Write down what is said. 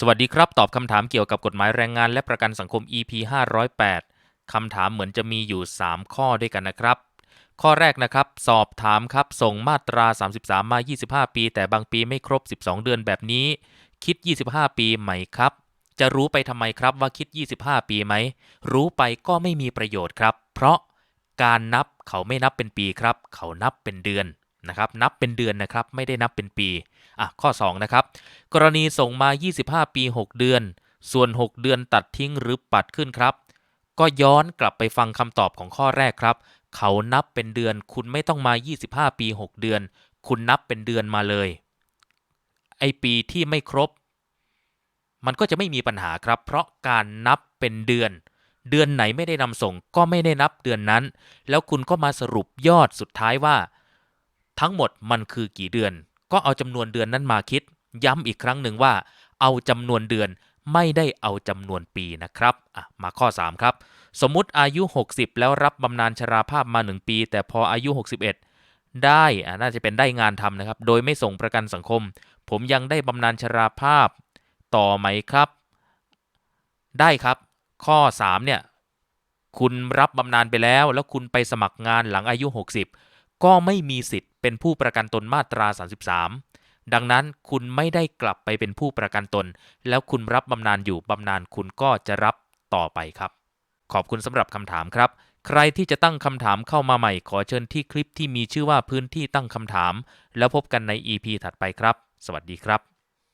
สวัสดีครับ ตอบคำถามเกี่ยวกับกฎหมายแรงงานและประกันสังคม EP 508คำถามเหมือนจะมีอยู่ 3 ข้อด้วยกันนะครับ ข้อแรกนะครับ สอบถามครับ ส่งมาตรา 33 มา 25 ปี แต่บางปีไม่ครบ 12 เดือนแบบนี้ คิด 25 ปีไหมครับ จะรู้ไปทำไมครับว่าคิด 25 ปีไหม รู้ไปก็ไม่มีประโยชน์ครับ เพราะการนับเขาไม่นับเป็นปีครับ เขานับเป็นเดือน นะครับนับเป็นเดือนนะครับไม่ได้นับเป็นปีอะข้อ2นะครับกรณีส่งมา 25 ปี 6 เดือน ส่วน 6 เดือนตัดทิ้งหรือปัดขึ้นครับ ก็ย้อนกลับไปฟังคำตอบของข้อแรกครับ เขานับเป็นเดือน คุณไม่ต้องมา 25 ปี 6 เดือน คุณนับเป็นเดือนมาเลย ไอปีที่ไม่ครบ มันก็จะไม่มีปัญหาครับ เพราะการนับเป็นเดือนเดือนไหนไม่ได้นำส่งก็ไม่ได้นับเดือนนั้น แล้วคุณก็มาสรุปยอดสุดท้ายว่า ทั้งหมดมันคือกี่เดือน ก็เอาจำนวนเดือนนั้นมาคิด ย้ำอีกครั้งหนึ่งว่า เอาจำนวนเดือนไม่ได้เอาจำนวนปีนะครับมาข้อ 3 ครับ สมมุติอายุ 60 แล้วรับบำนาญชราภาพมา 1 ปี แต่พออายุ 61 ได้อะน่าจะเป็นได้งานทำนะครับ โดยไม่ส่งประกันสังคม ผมยังได้บำนาญชราภาพต่อไหมครับ ได้ครับ ข้อ 3 เนี่ย คุณรับบำนาญไปแล้ว แล้วคุณไปสมัครงานหลังอายุ 60 ก็ไม่มีสิทธิ์ เป็นผู้ประกันตนมาตรา 33 ดังนั้นคุณไม่ได้กลับไปเป็นผู้ประกันตน แล้วคุณรับบำนาญอยู่บำนาญคุณก็จะรับต่อไปครับ ขอบคุณสำหรับคำถามครับ ใครที่จะตั้งคำถามเข้ามาใหม่ ขอเชิญที่คลิปที่มีชื่อว่าพื้นที่ตั้งคำถาม แล้วพบกันใน EP ถัดไปครับ สวัสดีครับ